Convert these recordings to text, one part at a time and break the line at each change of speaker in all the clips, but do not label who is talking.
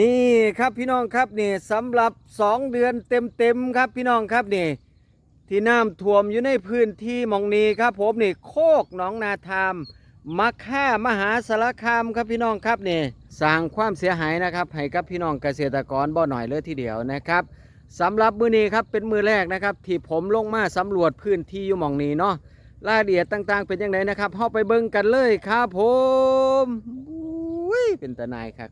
นี่ครับพี่น้องครับนี่สำหรับสองเดือนเต็มๆครับพี่น้องครับนี่ที่น้ำท่วมอยู่ในพื้นที่มองนี้ครับ ผมนี่โคกหนองนาทามมักค่ามหาสารคามครับพี่น้องครับนี่สร้างความเสียหายนะครับให้กับพี่น้องเกษตรกรบ่หน่อยเลยทีเดียวนะครับสำหรับมือนี้ครับเป็นมือแรกนะครับ ที่ผมลงมาสำรวจพื้นที่อยู่มองนี้เนาะรายละเอียดต่าง ๆ เป็นยังไงนะครับเข้าไปเบิ่งกันเลยครับผมอุ้ยเป็นตาหนายครับ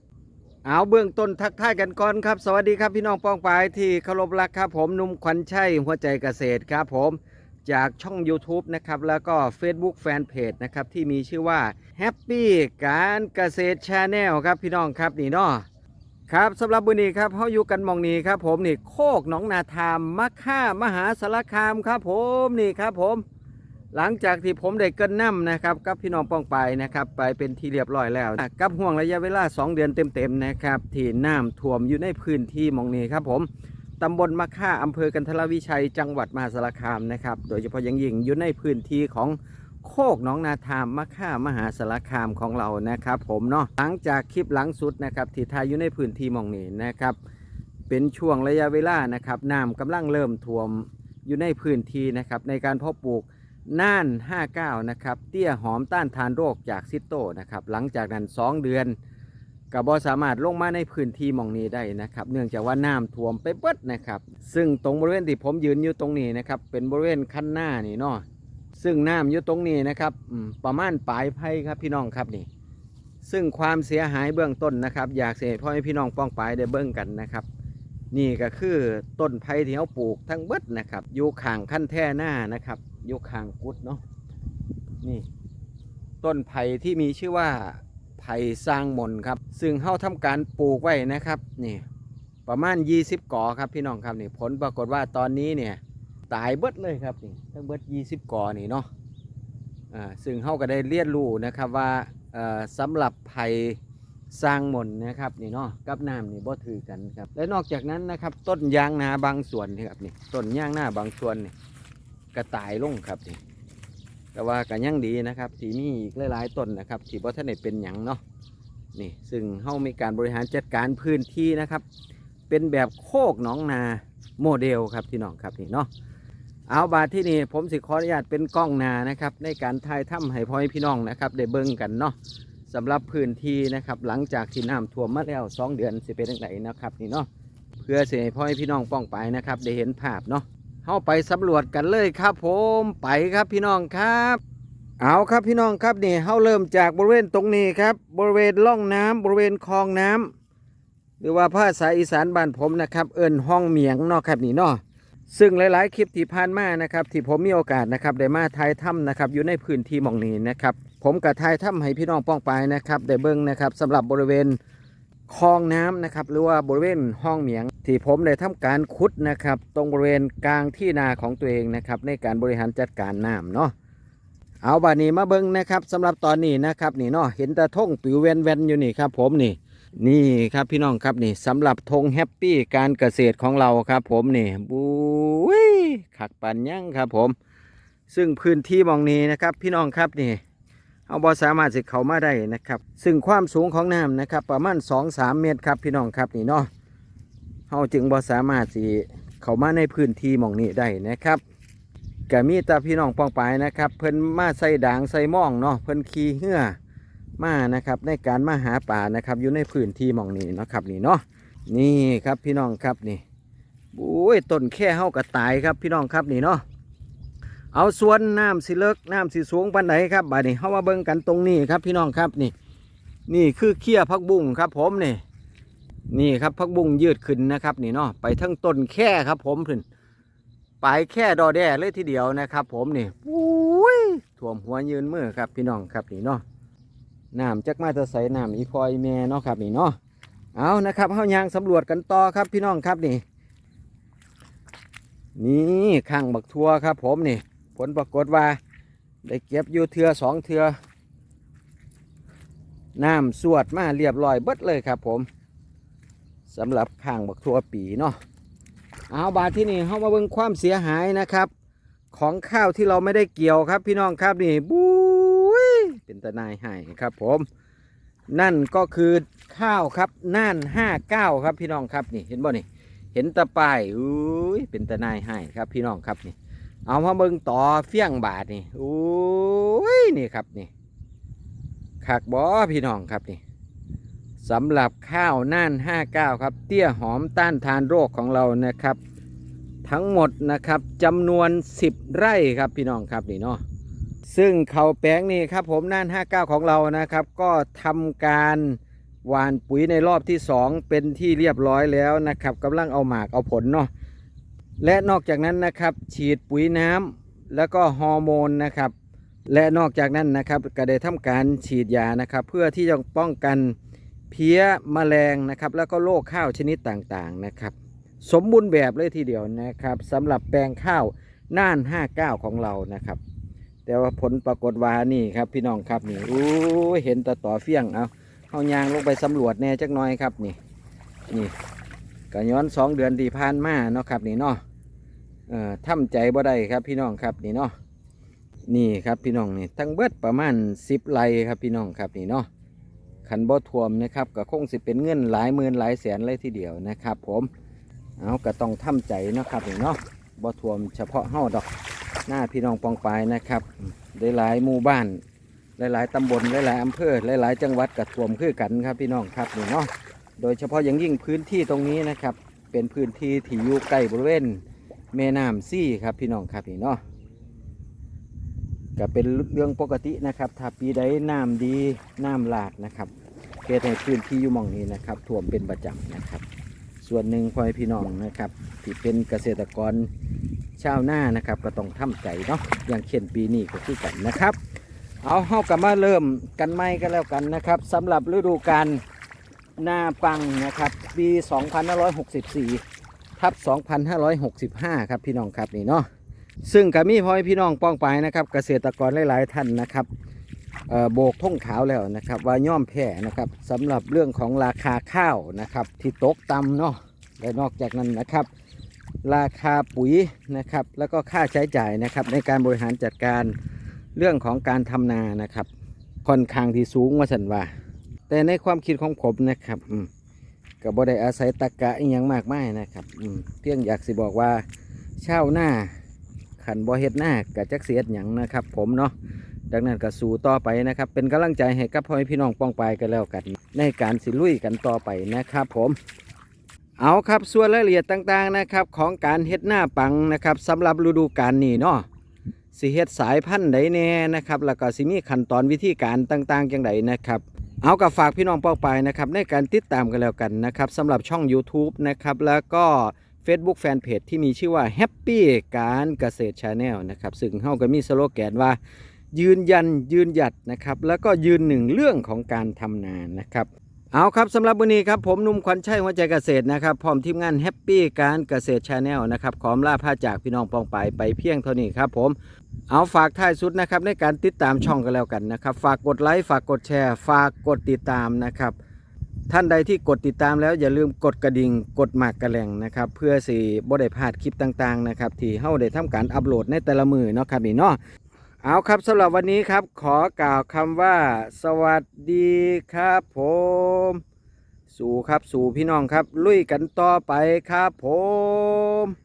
เอาเบื้องต้นทักทายกันก่อนครับ สวัสดีครับพี่น้องปองปายที่เคารพรักครับ ผมนุ่มขวัญชัยหัวใจเกษตรครับผมจากช่อง YouTube นะครับ แล้วก็ Facebook Fanpage นะครับ ที่มีชื่อว่า Happy การเกษตร Channel ครับพี่น้องครับนี่เนาะครับสำหรับบุนี้ครับเขาอยู่กันมองนี้ครับ ผมนี่โคกหนองนาทามมะค่ามหาสารคามครับ ผมนี่ครับผม หลังจากที่ผมได้เกินน้ำนะครับกับพี่น้องป้องไปนะครับไปเป็นที่เรียบร้อยแล้วกับห่วงระยะเวลา 2 เดือนเต็มๆนะครับที่น้ำท่วมอยู่ในพื้นที่มองนี้ครับผมตำบลมะค่าอำเภอกันทรวิชัยจังหวัดมหาสารคามนะครับโดยเฉพาะอยังยิ่งอยู่ในพื้นที่ของโคกหนองนาทามมะค่ามหาสารคามของเรานะครับ ผมเนาะหลังจากคลิปหลังสุดนะครับที่ทายอยู่ในพื้นที่มองนี้นะครับเป็นช่วงระยะเวลานะครับน้ำกำลังเริ่มท่วมอยู่ในพื้นที่นะครับในการเพาะปลูก น่าน 59 นะครับ เตี้ยหอมต้านทานโรคจากซิโต้นะครับ หลังจากนั้น 2 เดือนกับบอสามารถลงมาในพื้นที่มองนี้ได้นะครับ เนื่องจากว่าน้ำท่วมไปเบิดนะครับ ซึ่งตรงบริเวณที่ผมยืนอยู่ตรงนี้นะครับ เป็นบริเวณคันหน้านี่เนาะ ซึ่งน้ำอยู่ตรงนี้นะครับประมาณปลายไผ่ครับพี่น้องครับนี่ ซึ่งความเสียหายเบื้องต้นนะครับ อยากเสียพ่อให้พี่น้องป้องปลายได้เบิ่งกันนะครับนี่ก็คือต้นไผ่ที่เขาปลูกทั้งเบิดนะครับ อยู่ข้างขั้นแท่หน้านะครับ อยู่ข้างกุดเนาะนี่ ต้นไผ่ที่มีชื่อว่าไผ่สร้างมนครับ ซึ่งเขาทำการปลูกไว้นะครับนี่ประมาณ 20กอครับพี่น้องครับนี่ผลปรากฏว่าตอนนี้เนี่ยตายเบิดเลยครับนี่ทั้งเบิด 20กอนี่เนาะอ่าซึ่งเขาก็ได้เรียนรู้นะครับว่าเอ่อสำหรับไผ่สร้างมนนะครับนี่เนาะกับน้ำนี่บ่ถือกันครับและนอกจากนั้นนะครับต้นยางนาบางส่วนนี่ครับนี่ต้นยางนาบางส่วนนี่ กระตายลงครับนี่แต่ว่ากันยังดีนะครับที่มีอีกหลายๆต้นนะครับที่บ่ท่านได้เป็นหยังเนาะนี่ซึ่งเฮามีการบริหารจัดการพื้นที่นะครับ เป็นแบบโคกหนองนาโมเดลครับพี่น้องครับนี่เนาะเอาบาทที่นี่ผมสิขออนุญาตเป็นกล้องนานะครับ ในการถ่ายถ้ำให้พ่อพี่น้องนะครับได้เบิ่งกันเนาะสำหรับพื้นที่นะครับ หลังจากที่น้ำท่วมมาแล้วสองเดือนสิเป็นยังไงนะครับนี่เนาะเพื่อสิให้พ่อพี่น้องป้องไปนะครับ ได้เห็นภาพเนาะ เข้าไปสำรวจกันเลยครับผมไปครับพี่น้องครับ เอาครับพี่น้องครับนี่เข้าเริ่มจากบริเวณตรงนี้ครับ บริเวณร่องน้ำบริเวณคลองน้ำหรือว่าภาษาอีสานบ้านผมนะครับ เอิญห้องเมียงเนาะครับนี่เนาะซึ่งหลาย ๆ คลิปที่ผ่านมานะครับที่ผมมีโอกาสนะครับได้มาถ่ายถ้ำนะครับอยู่ในพื้นที่หมองนี้นะครับผมกับถ่ายถ้ำให้พี่น้องป้องไปนะครับได้เบิ้งนะครับสำหรับบริเวณคลองน้ำนะครับหรือว่าบริเวณห้องเหมียง ที่ผมได้ทำการขุดนะครับ ตรงบริเวณกลางที่นาของตัวเองนะครับ ในการบริหารจัดการน้ำเนาะเอาบานี้มาเบิ้งนะครับสำหรับตอนนี้นะครับนี่เนาะเห็นแตะทงปิวเวนเวนอยู่นี่ครับ ผมนี่นี่ครับพี่น้องครับนี่สำหรับธงแฮปปี้การเกษตรของเราครับ ผมนี่บุ้ยขักปันยั่งครับ ผม ซึ่งพื้นที่มองนี้นะครับ พี่น้องครับนี่เอาบอสามารถสิเข้ามาได้นะครับ ซึ่งความสูงของน้ำนะครับ ประมาณ 2-3 เมตรครับพี่น้องครับนี่เนาะ เฮาจึงบอสามารถสิเข้ามาในพื้นที่หมองนี้ได้นะครับก็มีต่พี่น้องป้องปายนะครับ เพิ่นมาใส่ด่างใส่ม่องเนาะเพิ่นขี่เหื่อมานะครับ ในการมาหาป่านะครับ อยู่ในพื้นที่หมองนี้เนาะครับนี่เนาะนี่ครับพี่น้องครับนี่โอ้ยต้นแค่เฮากระตายครับพี่น้องครับนี่เนาะเอาส่วนน้ำสิเลิกน้ำสิสูงปันไหนครับบ่านี้เฮามาเบิ่งกันตรงนี้ครับพี่น้องครับนี่ นี่คือเขี้ยพักบุ้งครับผมนี่ นี่ครับพักบุ้งยืดขึ้นนะครับนี่เนาะไปทั้งต้นแค่ครับ ผมขึ้นปลายแค่ดอแด้เลยทีเดียวนะครับ ผมนี่อุ้ยท่วมหัวยืนมือครับพี่น้องครับนี่เนาะน้ำจักมาจะใส่น้ำอีพอยแม่เนาะครับนี่เนาะเอานะครับเฮายางสำรวจกันต่อครับพี่น้องครับนี่นี่ข้างบักทัวครับ ผมนี่ ผลปรากฏว่า ได้เก็บอยู่เทือสองเทือน้ำสวดมาเรียบร้อยเบิดเลยครับ ผม สำหรับข้างบักทัวปีเนาะเอาบาทที่นี่เข้ามาเบิ่งความเสียหายนะครับ ของข้าวที่เราไม่ได้เกี่ยวครับ พี่น้องครับนี่บุ้ยเป็นตะนายให้ครับผม นั่นก็คือข้าวครับน่านห้าเก้าครับพี่น้องครับนี่เห็นบ่นี่เห็นตะปายอุ้ยเป็นตะนายให้ครับพี่น้องครับนี่เอามาเบิ่งต่อเฟี้ยงบาทนี่อุ้ยนี่ครับนี่คักบ่พี่น้องครับนี่ สำหรับข้าวน่านห้าเก้าครับ เตี้ยหอมต้านทานโรคของเรานะครับ ทั้งหมดนะครับจำนวน 10 ไร่ครับพี่น้องครับนี่เนาะซึ่งเขาแปลงนี่ครับผมน่าน 59 ของเรานะครับ ก็ทำการหว่านปุ๋ยในรอบที่ 2 เป็นที่เรียบร้อยแล้วนะครับกำลังเอาหมากเอาผลเนาะและนอกจากนั้นนะครับ ฉีดปุ๋ยน้ำแล้วก็ฮอร์โมนนะครับ และนอกจากนั้นนะครับก็ได้ทำการฉีดยานะครับ เพื่อที่จะป้องกัน เพี้ยแมลงนะครับ แล้วก็โรคข้าวชนิดต่างๆนะครับ สมบูรณ์แบบเลยทีเดียวนะครับสำหรับแปลงข้าวน่าน 59 ของเรานะครับ แต่ว่าผลปรากฏว่านี่ครับพี่น้องครับนี่อู้เห็นตะต่อเฟี้ยงเอาเอายางลงไปสำรวจแน่จักหน่อยครับนี่นี่ก็ย้อนสองเดือนที่ผ่านมาเนาะครับนี่เนาะเอ่อทำใจบ่ได้ครับพี่น้องครับนี่เนาะนี่ครับพี่น้องนี่ทั้งเบิดประมาณสิบไร่ครับพี่น้องครับนี่เนาะ ขันบ่ท่วมนะครับก็คงสิเป็นเงินหลายหมื่นหลายแสนเลยทีเดียวนะครับ ผมเอาก็ต้องทำใจนะครับนี่เนาะบ่ท่วมเฉพาะเฮาดอกหน้าพี่น้องปองปายนะครับได้หลายหมู่บ้านหลายๆตำบลหลายๆอำเภอหลายๆจังหวัดกระท่วมคือกันครับพี่น้องครับนี่เนาะโดยเฉพาะอย่างยิ่งพื้นที่ตรงนี้นะครับ เป็นพื้นที่ที่อยู่ใกล้บริเวณแม่น้ำซี่ครับพี่น้องครับนี่เนาะ ก็เป็นเรื่องปกตินะครับ ถ้าปีใดน้ำดีน้ำหลากนะครับเกิดในพื้นที่อยู่มองนี้นะครับท่วมเป็นประจำนะครับ ส่วนหนึ่งพ่อพี่น้องนะครับที่เป็นเกษตรกรชาวนานะครับ ก็ต้องทำใจเนาะอย่างเช่นปีนี้ก็คือกันนะครับ เอาเฮากับมาเริ่มกันใหม่กันแล้วกันนะครับสำหรับฤดูกาลนาปังนะครับ ปี 2564ทับ2565 ครับพี่น้องครับนี่เนาะ ซึ่งก็มีพ่อพี่น้องป้องไปนะครับเกษตรกรหลาย ๆ ท่านนะครับโบกท่งขาวแล้วนะครับ ว่าย่อมแพ้นะครับสำหรับเรื่องของราคาข้าวนะครับที่ตกต่ำเนาะและนอกจากนั้นนะครับ ราคาปุ๋ยนะครับแล้วก็ค่าใช้จ่ายนะครับในการบริหารจัดการเรื่องของการทำนานะครับค่อนข้างที่สูงว่าสันว่า แต่ในความคิดของผมนะครับก็บ่ได้อาศัยตะกะอหยังมากมายนะครับเพียงอยากสิบอกว่าเช่าวนา ขันบ่เฮ็ดหน้ากะจักเสียดหยังนะครับ ผมเนาะดังนั้นก็สู้ต่อไปนะครับ เป็นกำลังใจให้กับพ่อแม่พี่น้องป้องไปกันแล้วกัน ในการสิลุยกันต่อไปนะครับผมเอาครับส่วนรายละเอียดต่างๆนะครับของการเฮ็ดหน้าปังนะครับสำหรับฤดูกาลนี้เนาะสิเฮ็ดสายพันธุ์ใดแน่นะครับแล้วก็สิมีขั้นตอนวิธีการต่างๆอย่างไรนะครับ เอากับฝากพี่น้องเป้าไปนะครับในการติดตามกันแล้วกันนะครับสำหรับช่อง YouTube นะครับแล้วก็ Facebook Fanpage ที่มีชื่อว่า Happy การเกษตร Channel นะครับ ซึ่งเฮาก็มีสโลแกนว่า ยืนยันยืนหยัดนะครับ แล้วก็ยืนหนึ่งเรื่องของการทำนานนะครับเอาครับสำหรับวันนี้ครับผมนุ่มควันชัยหัวใจเกษตรนะครับพร้อมทีมงานแฮปปี้การเกษตรชาแนลนะครับขอมลาพาจากพี่น้องปองไปไปเพียงเท่านี้ครับผมเอาฝากท้ายสุดนะครับในการติดตามช่องกันแล้วกันนะครับ ฝากกดไลค์ฝากกดแชร์ ฝากกดติดตามนะครับ ท่านใดที่กดติดตามแล้วอย่าลืมกดกระดิ่งกดหมากกระแหล่งนะครับ เพื่อสิบ่ได้พลาดคลิปต่างๆนะครับที่เฮาได้ทำการอัปโหลดในแต่ละมือเนาะครับนี่เนาะเอาครับสำหรับวันนี้ครับ ขอกล่าวคำว่า สวัสดีครับผม สู่ครับสู่พี่น้องครับ ลุยกันต่อไปครับผม